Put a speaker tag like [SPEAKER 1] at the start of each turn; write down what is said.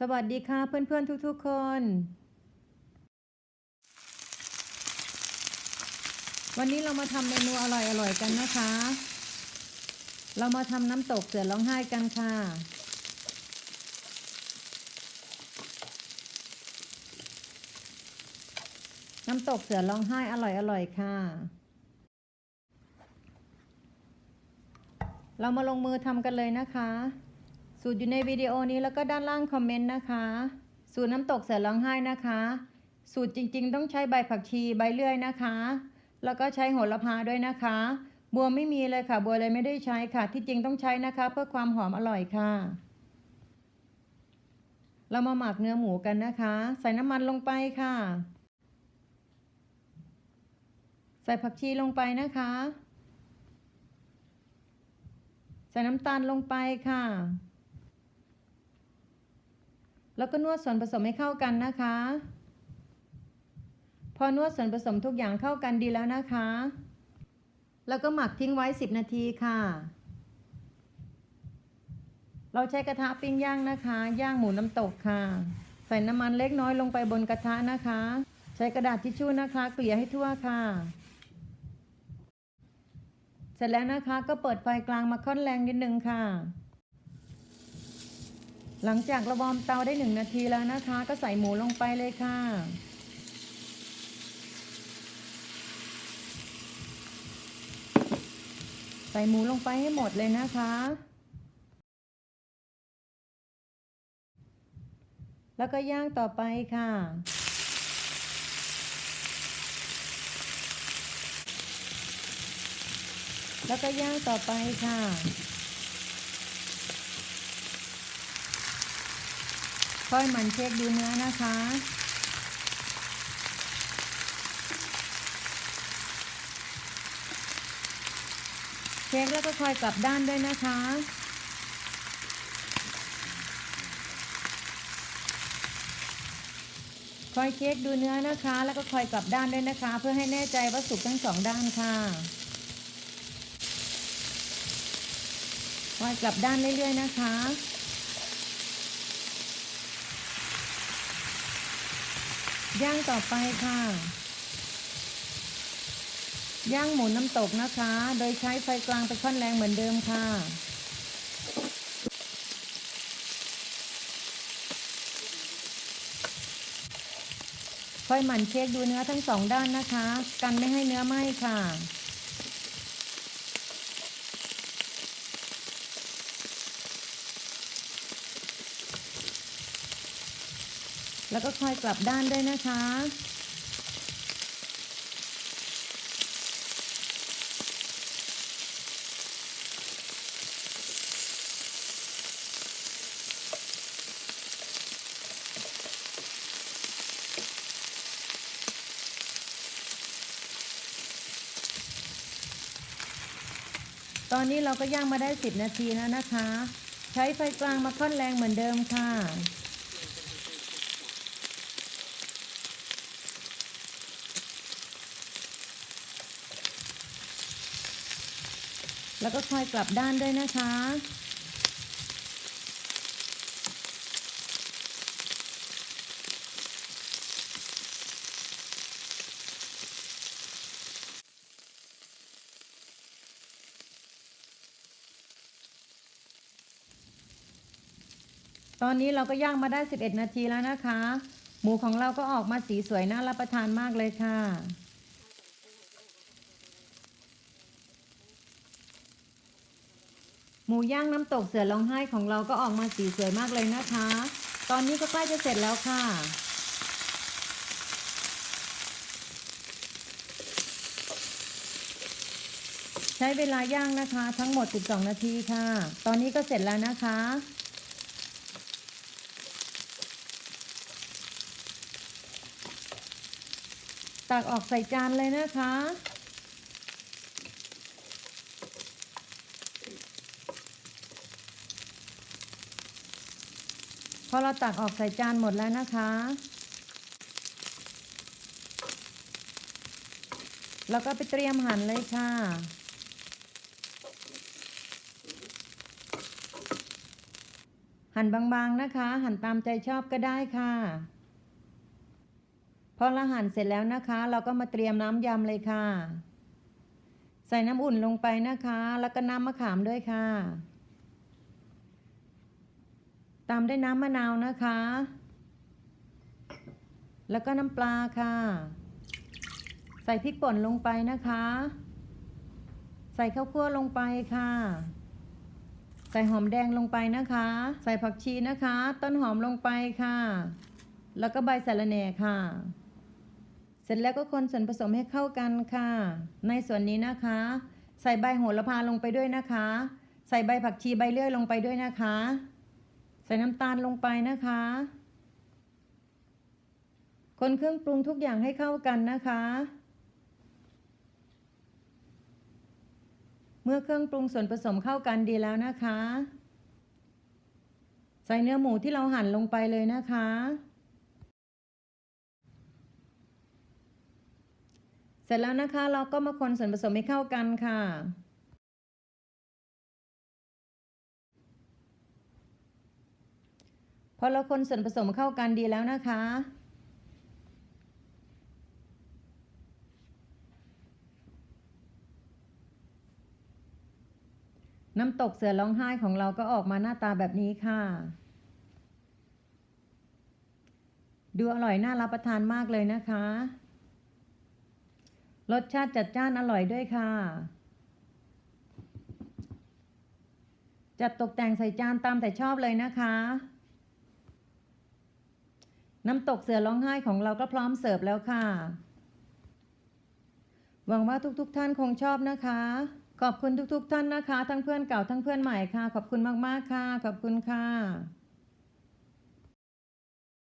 [SPEAKER 1] สวัสดีค่ะเพื่อนๆทุกๆคน วันนี้เรามาทำเมนูอร่อยๆกันนะคะ เรามาทำน้ำตกเสือร้องไห้กันค่ะ น้ำตกเสือร้องไห้อร่อยๆค่ะ เรามาลงมือทำกันเลยนะคะ สูตรอยู่ในวิดีโอนี้แล้วก็ด้านล่างคอมเมนต์นะคะ สูตรน้ำตกเสือร้องไห้นะคะ สูตรจริงๆ ต้องใช้ใบผักชีใบเลื่อยนะคะ แล้วก็ใช้โหระพาด้วยนะคะ บัวไม่มีเลยค่ะ บัวเลยไม่ได้ใช้ค่ะ ที่จริงต้องใช้นะคะ เพื่อความหอมอร่อยค่ะ เรามาหมักเนื้อหมูกันนะคะ ใส่น้ำมันลงไปค่ะ ใส่ผักชีลงไปนะคะใส่น้ำตาลลงไปค่ะ แล้วก็นวดส่วนผสมให้เข้ากันนะคะ พอนวดส่วนผสมทุกอย่างเข้ากันดีแล้วนะคะ แล้วก็หมักทิ้งไว้ 10 นาทีค่ะ เราใช้กระทะปิ้งย่างนะคะ ย่างหมูน้ำตกค่ะ ใส่น้ำมันเล็กน้อยลงไปบนกระทะนะคะ ใช้กระดาษทิชชู่นะคะ เกลี่ยให้ทั่วค่ะเสร็จแล้วนะคะก็เปิดไฟกลางมาค่อนแรงนิดนึงค่ะ หลังจากระวอมเตาได้หนึ่งนาทีแล้วนะคะ ก็ใส่หมูลงไปเลยค่ะใส่หมูลงไปให้หมดเลยนะคะ แล้วก็ย่างต่อไปค่ะ แล้วก็ย่างต่อไปค่ะ ค่อยหมันเช็คดูเนื้อนะคะ เช็คแล้วก็คอยกลับด้านด้วยนะคะคอยเช็คดูเนื้อนะคะ แล้วก็คอยกลับด้านด้วยนะคะ เพื่อให้แน่ใจว่าสุกทั้งสองด้านค่ะคอยกลับด้านเรื่อยๆนะคะ ย่างต่อไปค่ะ ย่างหมูน้ำตกนะคะ โดยใช้ไฟกลางไปค่อนแรงเหมือนเดิมค่ะค่อยหมั่นเช็คดูเนื้อทั้งสองด้านนะคะ กันไม่ให้เนื้อไหม้ค่ะ แล้วก็คอยกลับด้านด้วยนะคะ ตอนนี้เราก็ย่างมาได้ 10 นาทีแล้วนะคะ ใช้ไฟกลางมาค่อนแรงเหมือนเดิมค่ะ แล้วก็คอยกลับด้านด้วยนะคะ ตอนนี้เราก็ย่างมาได้ 11 นาทีแล้วนะคะ หมูของเราก็ออกมาสีสวยน่ารับประทานมากเลยค่ะ หมูย่างน้ำตกเสือร้องไห้ของเราก็ออกมาสีสวยมากเลยนะคะ ตอนนี้ก็ใกล้จะเสร็จแล้วค่ะ ใช้เวลาย่างนะคะ ทั้งหมด 12 นาทีค่ะ ตอนนี้ก็เสร็จแล้วนะคะตักออกใส่จานเลยนะคะ อเราตักออกใส่จานหมดแล้วนะคะ แล้วก็ไปเตรียมหั่นเลยค่ะ หั่นบางๆนะคะ หั่นตามใจชอบก็ได้ค่ะ พอเราหั่นเสร็จแล้วนะคะ เราก็มาเตรียมน้ำยำเลยค่ะ ใส่น้ำอุ่นลงไปนะคะ แล้วก็น้ำมะขามด้วยค่ะ ตามด้วยน้ำมะนาวนะคะ แล้วก็น้ำปลาค่ะ ใส่พริกป่นลงไปนะคะ ใส่ข้าวคั่วลงไปค่ะ ใส่หอมแดงลงไปนะคะ ใส่ผักชีนะคะ ต้นหอมลงไปค่ะ แล้วก็ใบสะระแหน่ค่ะเสร็จแล้วก็คนส่วนผสมให้เข้ากันค่ะ ในส่วนนี้นะคะ ใส่ใบโหระพาลงไปด้วยนะคะ ใส่ใบผักชีใบเลื่อยลงไปด้วยนะคะ ใส่น้ำตาลลงไปนะคะ คนเครื่องปรุงทุกอย่างให้เข้ากันนะคะ เมื่อเครื่องปรุงส่วนผสมเข้ากันดีแล้วนะคะ ใส่เนื้อหมูที่เราหั่นลงไปเลยนะคะเสร็จแล้วนะคะเราก็มาคนส่วนผสมให้เข้ากันค่ะ อเราคนส่วนผสมเข้ากันดีแล้วนะคะ น้ำตกเสือร้องไห้ของเราก็ออกมาหน้าตาแบบนี้ค่ะ ดูอร่อยน่ารับประทานมากเลยนะคะ รสชาติจัดจ้านอร่อยด้วยค่ะจัดตกแต่งใส่จานตามแต่ชอบเลยนะคะ น้ำตกเสือร้องไห้ของเราก็พร้อมเสิร์ฟแล้วค่ะ หวังว่าทุกๆทท่านคงชอบนะคะ ขอบคุณทุกๆทท่านนะคะ ทั้งเพื่อนเก่าทั้งเพื่อนใหม่ค่ะ ขอบคุณมากๆค่ะ ขอบคุณค่ะ